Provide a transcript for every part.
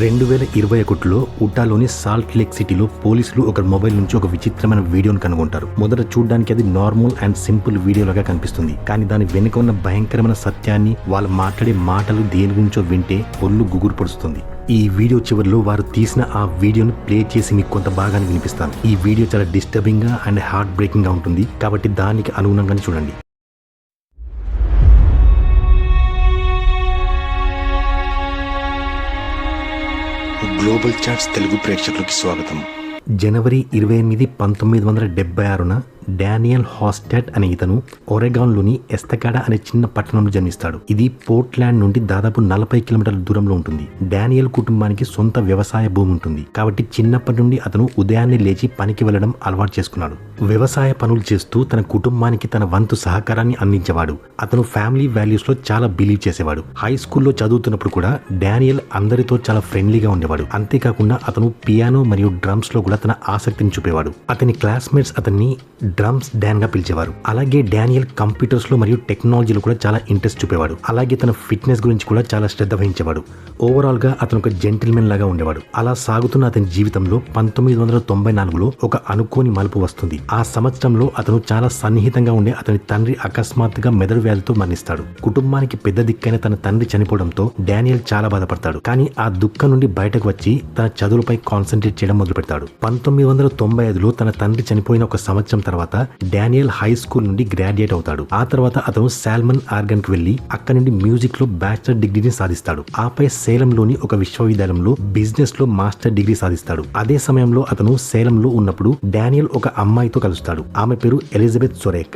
రెండు వేల ఇరవై ఒకటిలో ఉటాలోని సాల్ట్ లేక్ సిటీలో పోలీసులు ఒక మొబైల్ నుంచి ఒక విచిత్రమైన వీడియోను కనుగొంటారు. మొదట చూడడానికి అది నార్మల్ అండ్ సింపుల్ వీడియోలాగా కనిపిస్తుంది. కానీ దాని వెనుక ఉన్న భయంకరమైన సత్యాన్ని వాళ్ళు మాట్లాడే మాటలు దేని గురించో వింటే ఒళ్ళు గుగురు పడుస్తుంది. ఈ వీడియో చివరిలో వారు తీసిన ఆ వీడియోను ప్లే చేసి మీకు కొంత భాగాన్ని వినిపిస్తాను. ఈ వీడియో చాలా డిస్టర్బింగ్గా అండ్ హార్ట్ బ్రేకింగ్గా ఉంటుంది. కాబట్టి దానికి అనుగుణంగానే చూడండి. గ్లోబల్ చాట్స్ తెలుగు ప్రేక్షకులకి స్వాగతం. జనవరి ఇరవై ఎనిమిది పంతొమ్మిది వందల డెబ్బై ఆరున డానియల్ హాస్టాట్ అనే ఇతను ఒరెగాన్లోని ఎస్తకాడ అనే చిన్న పట్టణంలో జన్మిస్తాడు. ఇది పోర్ట్లాండ్ నుండి దాదాపు నలభై కిలోమీటర్ల దూరంలో ఉంటుంది. డానియల్ కుటుంబానికి సొంత వ్యవసాయ భూమి ఉంటుంది. కాబట్టి చిన్నప్పటి నుండి అతను ఉదయాన్నే లేచి పనికి వెళ్ళడం అలవాటు చేసుకున్నాడు. వ్యవసాయ పనులు చేస్తూ తన కుటుంబానికి తన వంతు సహకారాన్ని అందించేవాడు. అతను ఫ్యామిలీ వాల్యూస్లో చాలా బిలీవ్ చేసేవాడు. హై స్కూల్లో చదువుతున్నప్పుడు కూడా డానియల్ అందరితో చాలా ఫ్రెండ్లీగా ఉండేవాడు. అంతేకాకుండా అతను పియానో మరియు డ్రమ్స్లో కూడా తన ఆసక్తిని చూపేవాడు. అతని క్లాస్మేట్స్ అతన్ని డ్రమ్స్ డాన్గా పిలిచేవారు. అలాగే డానియల్ కంప్యూటర్స్లో మరియు టెక్నాలజీలో కూడా చాలా ఇంట్రెస్ట్ చూపేవాడు. అలాగే తన ఫిట్నెస్ గురించి కూడా చాలా శ్రద్ధ వహించేవాడు. ఓవరాల్గా అతను ఒక జెంటిల్మెన్ లాగా ఉండేవాడు. అలా సాగుతున్న అతని జీవితంలో పంతొమ్మిది వందల తొంభై నాలుగులో ఒక అనుకోని మలుపు వస్తుంది. ఆ సంవత్సరంలో అతను చాలా సన్నిహితంగా ఉండే అతని తండ్రి అకస్మాత్తుగా మెదడు వ్యాధితో మరణిస్తాడు. కుటుంబానికి పెద్ద దిక్కైన తన తండ్రి చనిపోవడంతో డానియల్ చాలా బాధపడతాడు. కానీ ఆ దుఃఖం నుండి బయటకు వచ్చి తన చదువులపై కాన్సన్ట్రేట్ చేయడం మొదలు పెడతాడు పంతొమ్మిది వందల తొంభై ఐదులో తన తండ్రి చనిపోయిన ఒక సంవత్సరం తర్వాత డానియల్ హై స్కూల్ నుండి గ్రాడ్యుయేట్ అవుతాడు. ఆ తర్వాత అతను సాల్మన్ ఆర్గన్కి వెళ్ళి అక్కడ నుండి మ్యూజిక్లో బ్యాచిలర్ డిగ్రీని సాధిస్తాడు. ఆపై సేలంలోని ఒక విశ్వవిద్యాలయంలో బిజినెస్లో మాస్టర్ డిగ్రీ సాధిస్తాడు. అదే సమయంలో అతను సేలంలో ఉన్నప్పుడు డానియల్ ఒక అమ్మాయితో కలుస్తాడు. ఆమె పేరు ఎలిజబెత్ సొరేక్.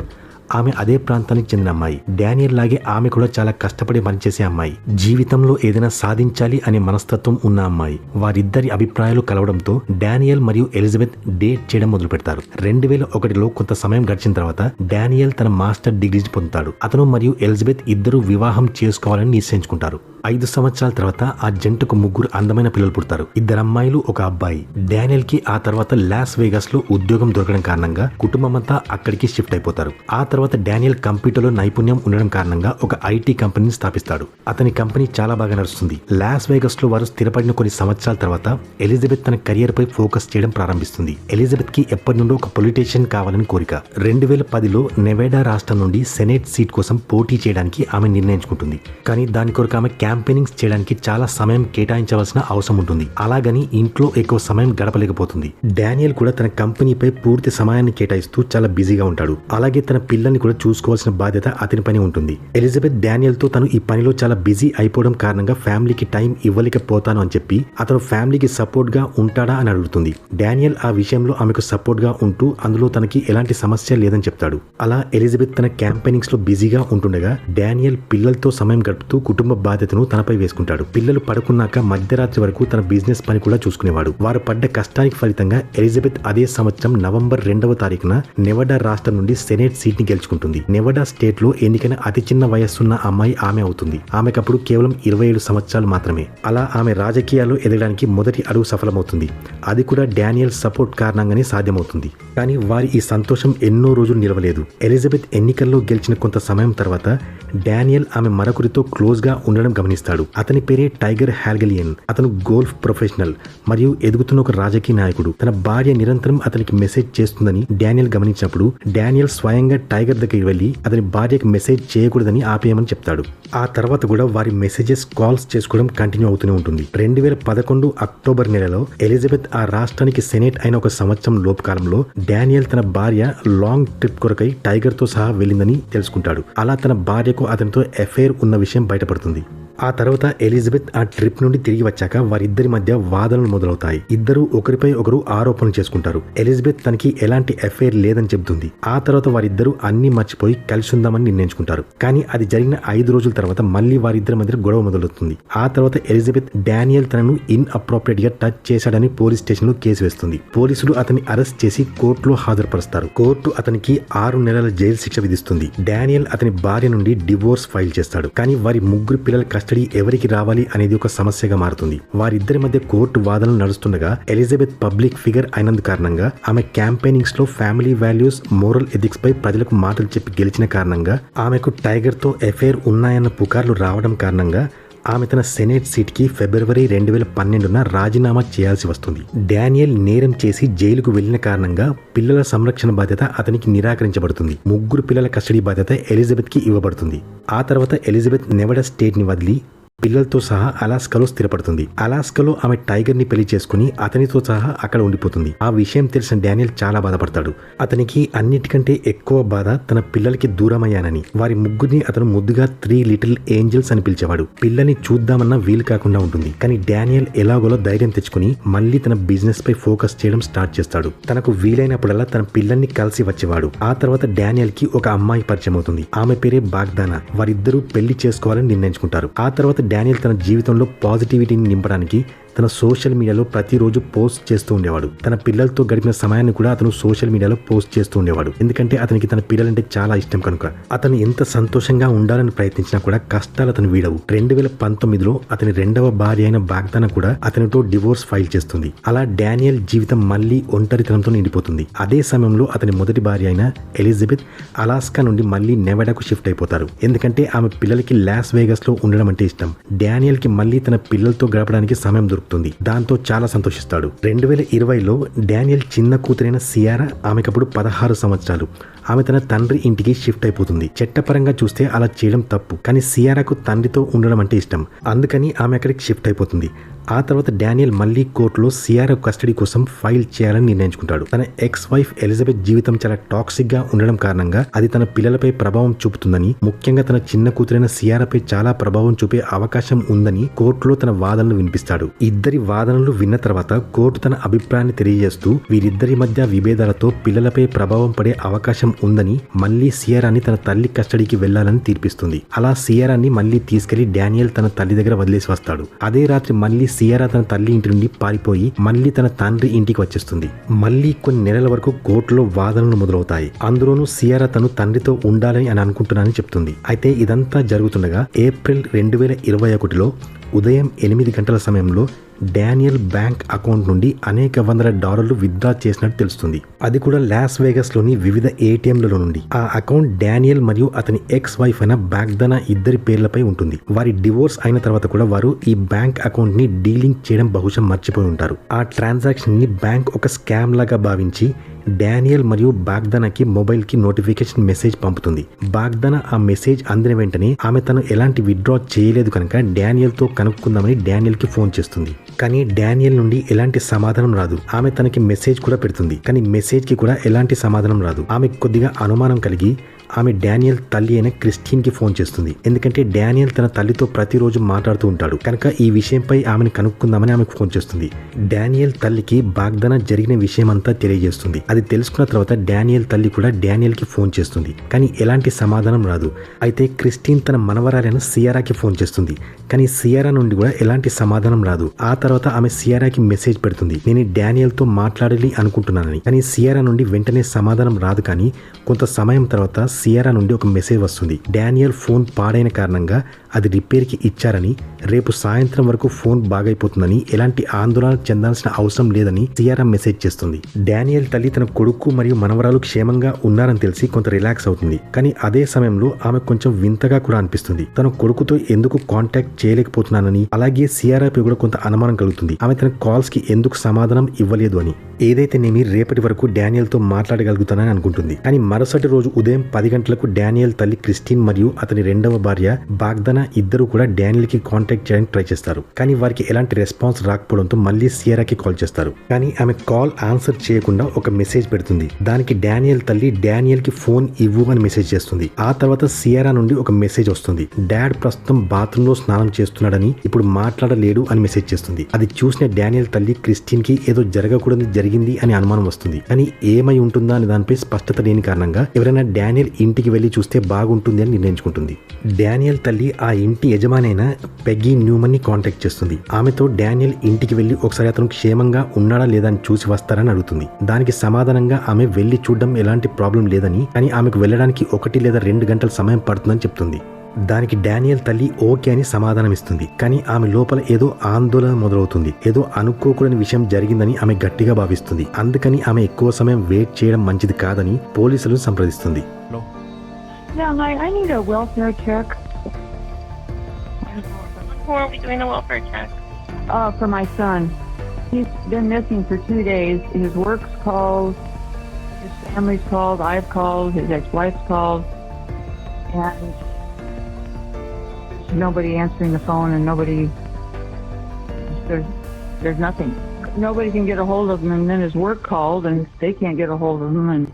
ఆమె అదే ప్రాంతానికి చెందిన అమ్మాయి. డానియల్ లాగే ఆమె కూడా చాలా కష్టపడి పనిచేసే అమ్మాయి. జీవితంలో ఏదైనా సాధించాలి అనే మనస్తత్వం ఉన్న అమ్మాయి. వారిద్దరి అభిప్రాయాలు కలవడంతో డానియల్ మరియు ఎలిజబెత్ డేట్ చేయడం మొదలు పెడతారు రెండు వేల ఒకటిలో కొంత సమయం గడిచిన తర్వాత డానియల్ తన మాస్టర్ డిగ్రీ పొందుతాడు. అతను మరియు ఎలిజబెత్ ఇద్దరు వివాహం చేసుకోవాలని నిశ్చయించుకుంటారు. ఐదు సంవత్సరాల తర్వాత ఆ జంటకు ముగ్గురు అందమైన పిల్లలు పుడతారు. ఇద్దరు అమ్మాయిలు ఒక అబ్బాయి. డానియల్కి ఆ తర్వాత లాస్ వేగస్లో ఉద్యోగం దొరకడం కారణంగా కుటుంబం అంతా అక్కడికి షిఫ్ట్ అయిపోతారు. ఆ తర్వాత డానియల్ కంప్యూటర్లో నైపుణ్యం ఉండడం కారణంగా ఒక ఐటీ కంపెనీని స్థాపిస్తాడు. అతని కంపెనీ చాలా బాగా నడుస్తుంది. లాస్ వేగస్లో వారు స్థిరపడిన కొన్ని సంవత్సరాల తర్వాత ఎలిజబెత్ తన కెరియర్ పై ఫోకస్ చేయడం ప్రారంభిస్తుంది. ఎలిజబెత్కి ఎప్పటి నుండో ఒక పొలిటీషియన్ కావాలని కోరిక. రెండు వేల పదిలో నెవేడా రాష్ట్రం నుండి సెనేట్ సీట్ కోసం పోటీ చేయడానికి ఆమె నిర్ణయించుకుంటుంది. కానీ దాని కొరకు ఆమె క్యాంపెయినింగ్స్ చేయడానికి చాలా సమయం కేటాయించవలసిన అవసరం ఉంటుంది. అలాగని ఇంట్లో ఎక్కువ సమయం గడపలేకపోతుంది. డానియల్ కూడా తన కంపెనీపై పూర్తి సమయాన్ని కేటాయిస్తూ చాలా బిజీగా ఉంటాడు. అలాగే తన పిల్లల్ని కూడా చూసుకోవాల్సిన బాధ్యత అతని పని ఉంటుంది. ఎలిజబెత్ డానియల్తో తను ఈ పనిలో చాలా బిజీ అయిపోవడం కారణంగా ఫ్యామిలీకి టైం ఇవ్వలేకపోతాను అని చెప్పి అతను ఫ్యామిలీకి సపోర్ట్గా ఉంటాడా అని అడుగుతుంది. డానియల్ ఆ విషయంలో ఆమెకు సపోర్ట్గా ఉంటూ అందులో తనకి ఎలాంటి సమస్య లేదని చెప్తాడు. అలా ఎలిజబెత్ తన క్యాంపెయినింగ్స్లో బిజీగా ఉంటుండగా డానియల్ పిల్లలతో సమయం గడుపుతూ కుటుంబ బాధ్యతను తనపై వేసుకుంటాడు. పిల్లలు పడుకున్నాక మధ్యరాత్రి వరకు తన బిజినెస్ పని కూడా చూసుకునేవాడు. వారు పడ్డ కష్టానికి ఫలితంగా ఎలిజబెత్ అదే సంవత్సరం నవంబర్ రెండవ తారీఖున నెవడా రాష్ట్రం నుండి సెనేట్ సీట్ గెలుచుకుంటుంది నెవడా స్టేట్లో ఎన్నికైన అతి చిన్న వయస్సున్న అమ్మాయి ఆమె అవుతుంది. ఆమెకప్పుడు కేవలం ఇరవై ఏడు సంవత్సరాలు మాత్రమే. అలా ఆమె రాజకీయాల్లో ఎదగడానికి మొదటి అడుగు సఫలమవుతుంది. అది కూడా డానియల్ సపోర్ట్ కారణంగానే సాధ్యమవుతుంది. కానీ వారి ఈ సంతోషం ఎన్నో రోజులు నిలవలేదు. ఎలిజబెత్ ఎన్నికల్లో గెలిచిన కొంత సమయం తర్వాత డానియల్ ఆమె మరొకరితో క్లోజ్గా ఉండడం గమనిస్తాడు. అతని పేరే టైగర్ హ్యాల్గలియన్ అతను గోల్ఫ్ ప్రొఫెషనల్ మరియు ఎదుగుతున్న ఒక రాజకీయ నాయకుడు. తన భార్య నిరంతరం అతనికి మెసేజ్ చేస్తుందని డానియల్ గమనించినప్పుడు డానియల్ స్వయంగా టైగర్ దగ్గరికి వెళ్ళి అతని భార్యకి మెసేజ్ చేయకూడదని ఆపేయమని చెప్తాడు. ఆ తర్వాత కూడా వారి మెసేజెస్ కాల్స్ చేసుకోవడం కంటిన్యూ అవుతూనే ఉంటుంది. రెండు వేల పదకొండు అక్టోబర్ నెలలో ఎలిజబెత్ ఆ రాష్ట్రానికి సెనేట్ అయిన ఒక సంవత్సరం లోపు కాలంలో డానియల్ తన భార్య లాంగ్ ట్రిప్ కొరకై టైగర్తో సహా వెళ్ళిందని తెలుసుకుంటాడు. అలా తన భార్యకు అతనితో ఎఫైర్ ఉన్న విషయం బయటపడుతుంది. ఆ తర్వాత ఎలిజబెత్ ఆ ట్రిప్ నుండి తిరిగి వచ్చాక వారిద్దరి మధ్య వాదనలు మొదలవుతాయి. ఇద్దరు ఒకరిపై ఒకరు ఆరోపణలు చేసుకుంటారు. ఎలిజబెత్ తనకి ఎలాంటి ఎఫైర్ లేదని చెబుతుంది. ఆ తర్వాత వారిద్దరూ అన్ని మర్చిపోయి కలిసి ఉందామని నిర్ణయించుకుంటారు. కానీ అది జరిగిన ఐదు రోజుల తర్వాత మళ్ళీ వారిద్దరి మధ్య గొడవ మొదలవుతుంది. ఆ తర్వాత ఎలిజబెత్ డానియల్ తనను ఇన్ అప్రోప్రియేట్గా టచ్ చేశాడని పోలీస్ స్టేషన్లో కేసు వేస్తుంది. పోలీసులు అతన్ని అరెస్ట్ చేసి కోర్టులో హాజరుపరుస్తారు. కోర్టు అతనికి ఆరు నెలల జైలు శిక్ష విధిస్తుంది. డానియల్ అతని భార్య నుండి డివోర్స్ ఫైల్ చేస్తాడు. కానీ వారి ముగ్గురు పిల్లల కస్టడీ ఎవరికి రావాలి అనేది ఒక సమస్యగా మారుతుంది. వారిద్దరి మధ్య కోర్టు వాదనలు నడుస్తుండగా ఎలిజబెత్ పబ్లిక్ ఫిగర్ అయినందు కారణంగా ఆమె క్యాంపెయినింగ్స్లో ఫ్యామిలీ వాల్యూస్ మోరల్ ఎథిక్స్ పై ప్రజలకు మాటలు చెప్పి గెలిచిన కారణంగా ఆమెకు టైగర్తో ఎఫైర్ ఉన్నాయన్న పుకార్లు రావడం కారణంగా ఆమె తన సెనేట్ సీట్కి ఫిబ్రవరి రెండు వేల పన్నెండున రాజీనామా చేయాల్సి వస్తుంది. డానియల్ నేరం చేసి జైలుకు వెళ్ళిన కారణంగా పిల్లల సంరక్షణ బాధ్యత అతనికి నిరాకరించబడుతుంది. ముగ్గురు పిల్లల కస్టడీ బాధ్యత ఎలిజబెత్కి ఇవ్వబడుతుంది. ఆ తర్వాత ఎలిజబెత్ నెవడా స్టేట్ని వదిలి పిల్లలతో సహా అలాస్కాలో స్థిరపడుతుంది. అలాస్కాలో ఆమె టైగర్ని పెళ్ళి చేసుకుని అతనితో సహా అక్కడ ఉండిపోతుంది. ఆ విషయం తెలిసిన డానియల్ చాలా బాధపడతాడు. అతనికి అన్నిటికంటే ఎక్కువ బాధ తన పిల్లలకి దూరమయ్యానని. వారి ముగ్గురిని అతను ముద్దుగా త్రీ లిటిల్ ఏంజల్స్ అని పిలిచేవాడు. పిల్లల్ని చూద్దామన్నా వీలు కాకుండా ఉంటుంది. కానీ డానియల్ ఎలాగోలో ధైర్యం తెచ్చుకుని మళ్ళీ తన బిజినెస్ పై ఫోకస్ చేయడం స్టార్ట్ చేస్తాడు. తనకు వీలైనప్పుడల్లా తన పిల్లల్ని కలిసి వచ్చేవాడు. ఆ తర్వాత డానియల్కి ఒక అమ్మాయి పరిచయం అవుతుంది ఆమె పేరే బాగ్దానా. వారిద్దరూ పెళ్ళి చేసుకోవాలని నిర్ణయించుకుంటారు. ఆ తర్వాత డానియల్ తన జీవితంలో పాజిటివిటీని నింపడానికి తన సోషల్ మీడియాలో ప్రతిరోజు పోస్ట్ చేస్తూ ఉండేవాడు. తన పిల్లలతో గడిపిన సమయాన్ని కూడా అతను సోషల్ మీడియాలో పోస్ట్ చేస్తూ ఉండేవాడు. ఎందుకంటే అతనికి తన పిల్లలంటే చాలా ఇష్టం కనుక. అతను ఎంత సంతోషంగా ఉండాలని ప్రయత్నించినా కూడా కష్టాలు అతను వీడవు. రెండు వేల పంతొమ్మిదిలో అతని రెండవ భార్య అయిన బాగ్దాన కూడా అతనితో డివోర్స్ ఫైల్ చేస్తుంది. అలా డానియల్ జీవితం మళ్ళీ ఒంటరితనంతో నిండిపోతుంది. అదే సమయంలో అతని మొదటి భార్య అయిన ఎలిజబెత్ అలాస్కా నుండి మళ్ళీ నెవడాకు షిఫ్ట్ అయిపోతారు. ఎందుకంటే ఆమె పిల్లలకి లాస్ వేగస్లో ఉండడం అంటే ఇష్టం. డానియల్కి మళ్ళీ తన పిల్లలతో గడపడానికి సమయం దొరుకుతుంది దాంతో చాలా సంతోషిస్తాడు. రెండు వేల ఇరవైలో డానియల్ చిన్న కూతురైన సియారా ఆమెకప్పుడు పదహారు సంవత్సరాలు. ఆమె తన తండ్రి ఇంటికి షిఫ్ట్ అయిపోతుంది. చట్టపరంగా చూస్తే అలా చేయడం తప్పు. కానీ సియారాకు తండ్రితో ఉండడం అంటే ఇష్టం. అందుకని ఆమె అక్కడికి షిఫ్ట్ అయిపోతుంది. ఆ తర్వాత డానియల్ మళ్ళీ కోర్టులో సియారా కస్టడీ కోసం ఫైల్ చేయాలని నిర్ణయించుకుంటాడు. తన ఎక్స్ వైఫ్ ఎలిజబెత్ జీవితం చాలా టాక్సిక్గా ఉండడం కారణంగా అది తన పిల్లలపై ప్రభావం చూపుతుందని ముఖ్యంగా తన చిన్న కూతురైన సియారాపై చాలా ప్రభావం చూపే అవకాశం ఉందని కోర్టులో తన వాదనలు వినిపిస్తాడు. ఇద్దరి వాదనలు విన్న తర్వాత కోర్టు తన అభిప్రాయాన్ని తెలియజేస్తూ వీరిద్దరి మధ్య విభేదాలతో పిల్లలపై ప్రభావం పడే అవకాశం ఉందని మళ్ళీ సియారాని తన తల్లి కస్టడీకి వెళ్ళాలని తీర్పిస్తుంది. అలా సియారాన్ని మళ్ళీ తీసుకెళ్ళి డానియల్ తన తల్లి దగ్గర వదిలేసి వస్తాడు. అదే రాత్రి మళ్ళీ సియారా తన తల్లి ఇంటి నుండి పారిపోయి మళ్ళీ తన తండ్రి ఇంటికి వచ్చేస్తుంది. మళ్ళీ కొన్ని నెలల వరకు కోర్టులో వాదనలు మొదలవుతాయి. అందులోనూ సియారా తను తండ్రితో ఉండాలని అని అనుకుంటున్నానని చెప్తుంది. అయితే ఇదంతా జరుగుతుండగా ఏప్రిల్ రెండు వేల ఇరవై ఒకటిలో ఉదయం ఎనిమిది గంటల సమయంలో డానియల్ బ్యాంక్ అకౌంట్ నుండి అనేక వందల డాలర్లు విత్డ్రా చేసినట్టు తెలుస్తుంది. అది కూడా లాస్ వేగస్లోని వివిధ ఏటీఎంలలో నుండి. ఆ అకౌంట్ డానియల్ మరియు అతని ఎక్స్ వైఫ్ అయిన బాగ్దనా ఇద్దరి పేర్లపై ఉంటుంది. వారి డివోర్స్ అయిన తర్వాత కూడా వారు ఈ బ్యాంక్ అకౌంట్ని డీలింగ్ చేయడం బహుశా మర్చిపోయి ఉంటారు. ఆ ట్రాన్సాక్షన్ని బ్యాంక్ ఒక స్కామ్ లాగా భావించి డానియల్ మరియు బాగ్దానాకి మొబైల్కి నోటిఫికేషన్ మెసేజ్ పంపుతుంది. బాగ్దానా ఆ మెసేజ్ అందిన వెంటనే ఆమె తను ఎలాంటి విత్డ్రా చేయలేదు కనుక డానియల్తో కనుక్కుందామని డానియల్కి ఫోన్ చేస్తుంది. కానీ డానియల్ నుండి ఎలాంటి సమాధానం రాదు. ఆమె తనకి మెసేజ్ కూడా పెడుతుంది. కానీ మెసేజ్కి కూడా ఎలాంటి సమాధానం రాదు. ఆమె కొద్దిగా అనుమానం కలిగి ఆమె డానియల్ తల్లి అయిన క్రిస్టియన్కి ఫోన్ చేస్తుంది. ఎందుకంటే డానియల్ తన తల్లితో ప్రతిరోజు మాట్లాడుతూ ఉంటాడు. కనుక ఈ విషయంపై ఆమెను కనుక్కుందామని ఆమెకు ఫోన్ చేస్తుంది. డానియల్ తల్లికి బాగ్దాన జరిగిన విషయం అంతా తెలియజేస్తుంది. అది తెలుసుకున్న తర్వాత డానియల్ తల్లి కూడా డానియల్కి ఫోన్ చేస్తుంది. కానీ ఎలాంటి సమాధానం రాదు. అయితే క్రిస్టిన్ తన మనవరాలైన సియారాకి ఫోన్ చేస్తుంది. కానీ సియారా నుండి కూడా ఎలాంటి సమాధానం రాదు. ఆ తర్వాత ఆమె సియారాకి మెసేజ్ పెడుతుంది. నేను డానియల్తో మాట్లాడాలి అనుకుంటున్నానని. కానీ సియారా నుండి వెంటనే సమాధానం రాదు కానీ కొంత సమయం తర్వాత సియారా నుండి ఒక మెసేజ్ వస్తుంది. డానియల్ ఫోన్ పాడైన కారణంగా అది రిపేర్కి ఇచ్చారని రేపు సాయంత్రం వరకు ఫోన్ బాగైపోతుందని ఎలాంటి ఆందోళన చెందాల్సిన అవసరం లేదని సియారా మెసేజ్ చేస్తుంది. డానియల్ తల్లి తన కొడుకు మరియు మనవరాలు క్షేమంగా ఉన్నారని తెలిసి కొంత రిలాక్స్ అవుతుంది. కానీ అదే సమయంలో ఆమె కొంచెం వింతగా కూడా అనిపిస్తుంది. తన కొడుకుతో ఎందుకు కాంటాక్ట్ చేయలేకపోతున్నానని అలాగే సియారాపై కూడా కొంత అనుమానం కలుగుతుంది. ఆమె తన కాల్స్కి ఎందుకు సమాధానం ఇవ్వలేదు అని. ఏదైతే నేమి రేపటి వరకు డానియల్తో మాట్లాడగలుగుతానని అనుకుంటుంది. కానీ మరుసటి రోజు ఉదయం పది గంటలకు డానియల్ తల్లి క్రిస్టిన్ మరియు అతని రెండవ భార్య బాగ్దనా ఇద్దరు కూడా డానియల్కి కాంటాక్ట్ చేయడానికి ట్రై చేస్తారు. కానీ వారికి ఎలాంటి రెస్పాన్స్ రాకపోవడంతో మళ్ళీ సియరాకి కాల్ చేస్తారు. కానీ ఆమె కాల్ ఆన్సర్ చేయకుండా ఒక మెసేజ్ పెడుతుంది. దానికి డానియల్ తల్లి డానియల్కి ఫోన్ ఇవ్వు అని మెసేజ్ చేస్తుంది. ఆ తర్వాత సియరా నుండి ఒక మెసేజ్ వస్తుంది. డాడ్ ప్రస్తుతం బాత్రూమ్లో స్నానం చేస్తున్నాడని ఇప్పుడు మాట్లాడలేడు అని మెసేజ్ చేస్తుంది. అది చూసిన డానియల్ తల్లి క్రిస్టిన్కి ఏదో జరగకూడదు జరిగింది అని అనుమానం వస్తుంది. కానీ ఏమై ఉంటుందా అనే దానిపై స్పష్టత లేని కారణంగా ఎవరైనా డానియల్ ఇంటికి వెళ్ళి చూస్తే బాగుంటుంది అని నిర్ణయించుకుంటుంది. డానియల్ తల్లి ఆ ఇంటి యజమాని అయిన పెగ్గీ న్యూమన్ని కాంటాక్ట్ చేస్తుంది. ఆమెతో డానియల్ ఇంటికి వెళ్ళి ఒకసారి అతను క్షేమంగా ఉన్నాడా లేదా అని చూసి వస్తారని అడుగుతుంది. దానికి సమాధానంగా ఆమె వెళ్ళి చూడడం ఎలాంటి ప్రాబ్లం లేదని కానీ ఆమెకు వెళ్ళడానికి ఒకటి లేదా రెండు గంటల సమయం పడుతుందని చెప్తుంది. దానికి డానియల్ తల్లి ఓకే అని సమాధానమిస్తుంది. కానీ ఆమె లోపల ఏదో ఆందోళన మొదలవుతుంది. ఏదో అనుకోకూడని విషయం జరిగిందని ఆమె గట్టిగా భావిస్తుంది. అందుకని ఆమె ఎక్కువ సమయం వెయిట్ చేయడం మంచిది కాదని పోలీసులు సంప్రదిస్తుంది. and nobody answering the phone and nobody, there's, there's nothing. Nobody can get a hold of him and then his work called and they can't get a hold of him and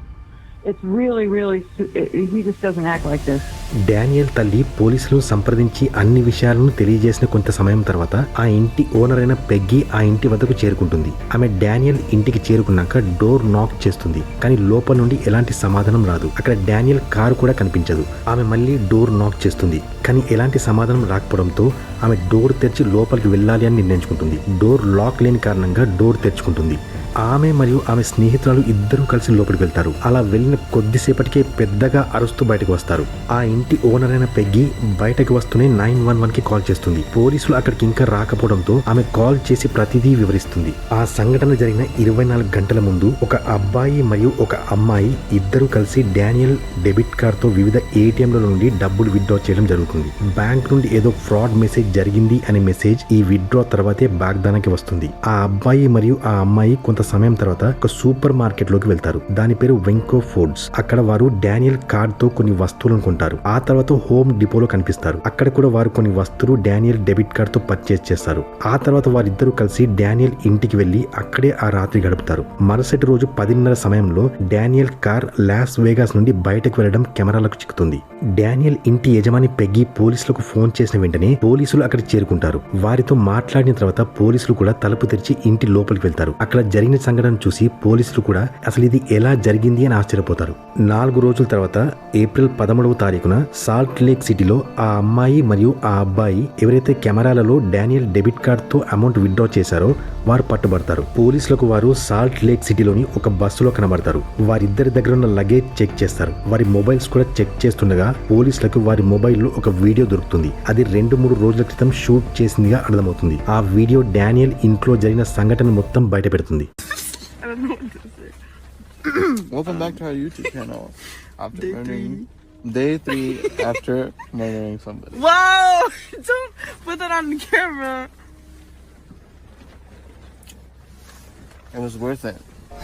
it's really, really, su- he just doesn't act like this. Daniel తల్లి పోలీసులను సంప్రదించి అన్ని విషయాలను తెలియజేసిన కొంత సమయం తర్వాత ఆ ఇంటి ఓనర్ అయిన పెగ్గి ఆ ఇంటి వద్దకు చేరుకుంటుంది. ఆమె డానియల్ ఇంటికి చేరుకున్నాక డోర్ నాక్ చేస్తుంది కానీ లోపల నుండి ఎలాంటి సమాధానం రాదు. అక్కడ డానియల్ కారు కూడా కనిపించదు. ఆమె మళ్ళీ డోర్ నాక్ చేస్తుంది కానీ ఎలాంటి సమాధానం రాకపోవడంతో ఆమె డోర్ తెరిచి లోపలికి వెళ్ళాలి అని నిర్ణయించుకుంటుంది. డోర్ లాక్ లేని కారణంగా డోర్ తెరుచుకుంటుంది. ఆమె మరియు ఆమె స్నేహితురాలు ఇద్దరూ కలిసి లోపలికి వెళ్తారు. అలా వెళ్ళిన కొద్దిసేపటికే పెద్దగా అరుస్తూ బయటకు వస్తారు. ఆ ఇంటి ఇంటి ఓనర్ అయిన పెగ్గి బయటకు వస్తూనే నైన్ వన్ వన్కి కాల్ చేస్తుంది. పోలీసులు అక్కడికి ఇంకా రాకపోవడంతో ఆమె కాల్ చేసి ప్రతిదీ వివరిస్తుంది. ఆ సంఘటన జరిగిన ఇరవై నాలుగు గంటల ముందు ఒక అబ్బాయి మరియు ఒక అమ్మాయి ఇద్దరు కలిసి డానియల్ డెబిట్ కార్డ్తో వివిధ ఏటీఎంల నుండి డబ్బులు విత్డ్రా చేయడం జరుగుతుంది. బ్యాంక్ నుండి ఏదో ఫ్రాడ్ మెసేజ్ జరిగింది అనే మెసేజ్ ఈ విత్డ్రా తర్వాతే బాగ్దానానికి వస్తుంది. ఆ అబ్బాయి మరియు ఆ అమ్మాయి కొంత సమయం తర్వాత ఒక సూపర్ మార్కెట్లోకి వెళ్తారు. దాని పేరు వెంకో ఫుడ్స్ అక్కడ వారు డానియల్ కార్డ్తో కొన్ని వస్తువులను కొంటారు. ఆ తర్వాత హోమ్ డిపోలో కనిపిస్తారు. అక్కడ కూడా వారు కొన్ని వస్తువులు డానియల్ డెబిట్ కార్డ్తో పర్చేస్ చేస్తారు. ఆ తర్వాత వారిద్దరూ కలిసి డానియల్ ఇంటికి వెళ్ళి అక్కడే ఆ రాత్రి గడుపుతారు. మరుసటి రోజు పదిన్నర సమయంలో డానియల్ కార్ లాస్ వేగాస్ నుండి బయటకు వెళ్ళడం కెమెరాలకు చిక్కుతుంది. డానియల్ ఇంటి యజమాని పెగ్గి పోలీసులకు ఫోన్ చేసిన వెంటనే పోలీసులు అక్కడ చేరుకుంటారు. వారితో మాట్లాడిన తర్వాత పోలీసులు కూడా తలుపు తెరిచి ఇంటి లోపలికి వెళ్తారు. అక్కడ జరిగిన సంఘటన చూసి పోలీసులు కూడా అసలు ఇది ఎలా జరిగింది? అని ఆశ్చర్యపోతారు. నాలుగు రోజుల తర్వాత ఏప్రిల్ పదమూడవ తారీఖున సాల్ట్ లేక్ సిటీలో ఆ అమ్మాయి మరియు ఆ అబ్బాయి ఎవరైతే కెమెరాలలో డానియల్ డెబిట్ కార్డ్తో అమౌంట్ విత్డ్రా చేశారో వారు పట్టుబడతారు. పోలీసులకు వారు సాల్ట్ లేక్ సిటీలోని ఒక బస్సులో కనబడతారు. వారిద్దరి దగ్గర ఉన్న లగేజ్ చెక్ చేస్తారు. వారి మొబైల్స్ కూడా చెక్ చేస్తుండగా పోలీసులకు వారి మొబైల్లో ఒక వీడియో దొరుకుతుంది. అది రెండు మూడు రోజుల క్రితం షూట్ చేసిందిగా అర్థమవుతుంది. ఆ వీడియో డానియల్ ఇంట్లో జరిగిన సంఘటన మొత్తం బయట పెడుతుంది Welcome back to our YouTube channel. After murdering day three after murdering somebody. Whoa! Don't put that on the camera. It was worth it.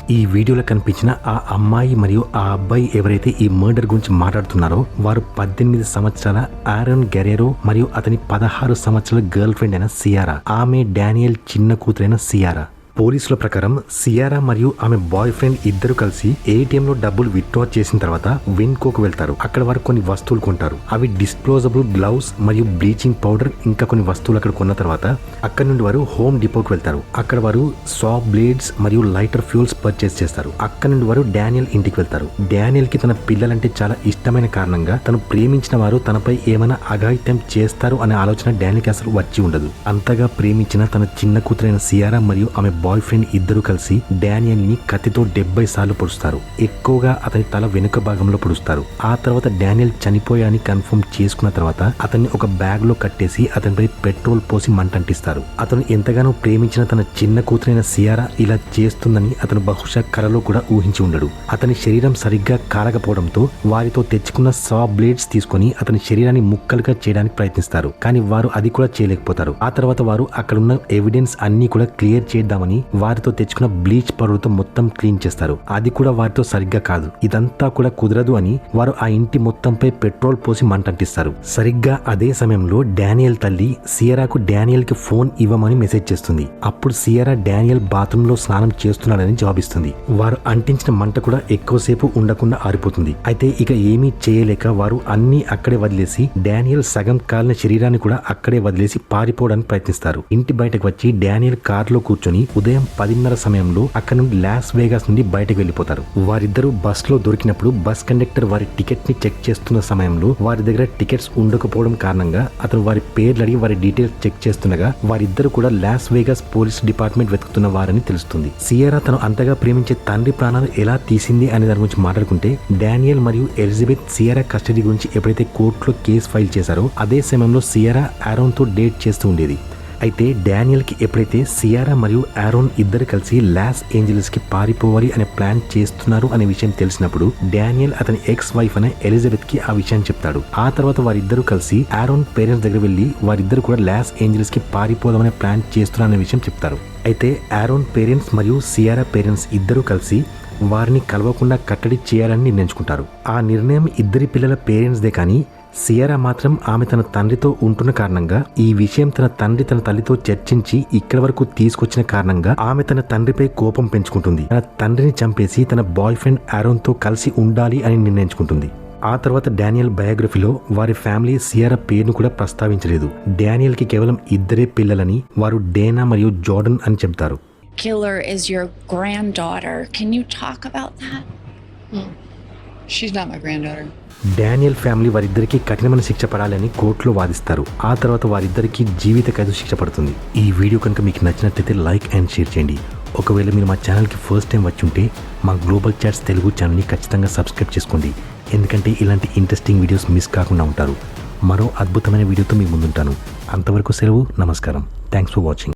ఈ వీడియోలో కనిపించిన ఆ అమ్మాయి మరియు ఆ అబ్బాయి ఎవరైతే ఈ మర్డర్ గురించి మాట్లాడుతున్నారో వారు పద్దెనిమిది సంవత్సరాల ఆరన్ గెరేరో మరియు అతని పదహారు సంవత్సరాల గర్ల్ ఫ్రెండ్ అయిన సియారా ఆమె డానియల్ చిన్న కూతురైన సియారా పోలీసుల ప్రకారం సియారా మరియు ఆమె బాయ్ ఫ్రెండ్ ఇద్దరు కలిసి ఏటీఎం లో డబ్బులు విత్డ్రా చేసిన తర్వాత విన్కోకు వెళ్తారు. అక్కడ వారు కొన్ని వస్తువులు కొంటారు. అవి డిస్పోజబుల్ గ్లౌస్ మరియు బ్లీచింగ్ పౌడర్ ఇంకా కొన్ని వస్తువులు అక్కడ కొన్న తర్వాత అక్కడ నుండి వారు హోమ్ డిపోకి వెళ్తారు. అక్కడ వారు సా బ్లేడ్స్ మరియు లైటర్ ఫ్యూల్స్ పర్చేస్ చేస్తారు. అక్కడ నుండి వారు డానియల్ ఇంటికి వెళ్తారు. డానియల్కి తన పిల్లలంటే చాలా ఇష్టమైన కారణంగా తను ప్రేమించిన వారు తనపై ఏమైనా అఘాయిత్యం చేస్తారు అనే ఆలోచన డానియల్కి అసలు వచ్చి ఉండదు. అంతగా ప్రేమించిన తన చిన్న కూతురైన సియారా మరియు ఆమె బాయ్ ఫ్రెండ్ ఇద్దరు కలిసి డానియల్ని కత్తితో డెబ్బై సార్లు పొడుస్తారు. ఎక్కువగా అతని తల వెనుక భాగంలో పొడుస్తారు. ఆ తర్వాత డానియల్ చనిపోయాని కన్ఫర్మ్ చేసుకున్న తర్వాత అతన్ని ఒక బ్యాగ్లో కట్టేసి అతనిపై పెట్రోల్ పోసి మంటంటిస్తారు. అతను ఎంతగానో ప్రేమించిన తన చిన్న కూతురైన సియారా ఇలా చేస్తుందని అతను బహుశా కలలో కూడా ఊహించి ఉండడు. అతని శరీరం సరిగ్గా కాలకపోవడంతో వారితో తెచ్చుకున్న సా బ్లేడ్స్ తీసుకొని అతని శరీరాన్ని ముక్కలుగా చేయడానికి ప్రయత్నిస్తారు. కానీ వారు అది కూడా చేయలేకపోతారు. ఆ తర్వాత వారు అక్కడ ఉన్న ఎవిడెన్స్ అన్ని కూడా క్లియర్ చేద్దామని వారితో తెచ్చుకున్న బ్లీచ్ పౌడర్తో మొత్తం క్లీన్ చేస్తారు. అది కూడా వారితో సరిగ్గా కాదు. ఇదంతా కూడా కుదరదు అని వారు ఆ ఇంటి మొత్తంపై పెట్రోల్ పోసి మంటంటిస్తారు. సరిగ్గా అదే సమయంలో డానియల్ తల్లి సియరాకు డానియల్కి ఫోన్ ఇవ్వమని మెసేజ్ చేస్తుంది. అప్పుడు సియరా డానియల్ బాత్రూమ్లో స్నానం చేస్తున్నాడని జవాబిస్తుంది. వారు అంటించిన మంట కూడా ఎక్కువసేపు ఉండకుండా ఆరిపోతుంది. అయితే ఇక ఏమీ చేయలేక వారు అన్ని అక్కడే వదిలేసి డానియల్ సగం కాలిన శరీరాన్ని కూడా అక్కడే వదిలేసి పారిపోవడానికి ప్రయత్నిస్తారు. ఇంటి బయటకు వచ్చి డానియల్ కార్లో కూర్చొని ఉదయం పదిన్నర సమయంలో అక్కడ నుండి లాస్ వేగాస్ నుండి బయటకు వెళ్ళిపోతారు. వారిద్దరూ బస్లో దొరికినప్పుడు బస్ కండక్టర్ వారి టికెట్ని చెక్ చేస్తున్న సమయంలో వారి దగ్గర టికెట్స్ ఉండకపోవడం కారణంగా అతను వారి పేర్లు అడిగి వారి డీటెయిల్స్ చెక్ చేస్తుండగా వారిద్దరు కూడా లాస్ వేగాస్ పోలీస్ డిపార్ట్మెంట్ వెతుకుతున్న వారని తెలుస్తుంది. సియరా తను అంతగా ప్రేమించే తండ్రి ప్రాణాలు ఎలా తీసింది అనే దాని గురించి మాట్లాడుకుంటే డానియల్ మరియు ఎలిజబెత్ సియరా కస్టడీ గురించి ఎప్పుడైతే కోర్టులో కేసు ఫైల్ చేశారో అదే సమయంలో సియరా ఆరోన్తో డేట్ చేస్తూ ఉండేది. అయితే డానియల్కి ఎప్పుడైతే సియారా మరియు ఆరోన్ ఇద్దరు కలిసి లాస్ ఏంజలస్కి పారిపోవాలి అనే ప్లాన్ చేస్తున్నారు అనే విషయం తెలిసినప్పుడు డానియల్ అతని ఎక్స్ వైఫ్ అనే ఎలిజబెత్కి ఆ విషయం చెప్తాడు. ఆ తర్వాత వారిద్దరూ కలిసి ఆరోన్ పేరెంట్స్ దగ్గర వెళ్ళి వారిద్దరు కూడా లాస్ ఏంజలస్కి పారిపోదామనే ప్లాన్ చేస్తున్నారు అనే విషయం చెప్తారు. అయితే ఆరోన్ పేరెంట్స్ మరియు సియారా పేరెంట్స్ ఇద్దరూ కలిసి వారిని కలవకుండా కట్టడి చేయాలని నిర్ణయించుకుంటారు. ఆ నిర్ణయం ఇద్దరి పిల్లల పేరెంట్స్దే కానీ సియరా మాత్రం ఆమె తన తండ్రితో ఉంటున్న కారణంగా ఈ విషయం తన తండ్రి తన తల్లితో చర్చించి ఇక్కడి వరకు తీసుకొచ్చిన కారణంగా ఆమె తన తండ్రిపై కోపం పెంచుకుంటుంది. తన తండ్రిని చంపేసి తన బాయ్ ఫ్రెండ్ ఆరోన్తో కలిసి ఉండాలి అని నిర్ణయించుకుంటుంది. ఆ తర్వాత డానియల్ బయోగ్రఫీలో వారి ఫ్యామిలీ సియరా పేరును కూడా ప్రస్తావించలేదు. డానియల్కి కేవలం ఇద్దరే పిల్లలని వారు డేనా మరియు జోర్డన్ అని చెబుతారు killer is your granddaughter. Can you talk about that? She's not my granddaughter. Daniel family వారిద్దరికీ కఠినమైన శిక్ష పడాలని కోర్టులో వాదిస్తారు. ఆ తర్వాత వారిద్దరికీ జీవిత ఖైదు శిక్ష పడుతుంది. ఈ వీడియో కనుక మీకు నచ్చినట్లయితే లైక్ అండ్ షేర్ చేయండి. ఒకవేళ మీరు మా ఛానల్కి ఫస్ట్ టైం వచ్చి ఉంటే మా గ్లోబల్ చాట్స్ తెలుగు ఛానల్ని ఖచ్చితంగా సబ్స్క్రైబ్ చేసుకోండి. ఎందుకంటే ఇలాంటి ఇంట్రెస్టింగ్ వీడియోస్ మిస్ కాకుండా ఉంటారు. మరో అద్భుతమైన వీడియోతో మీ ముందుంటాను. అంతవరకు సెలవు నమస్కారం. Thanks for watching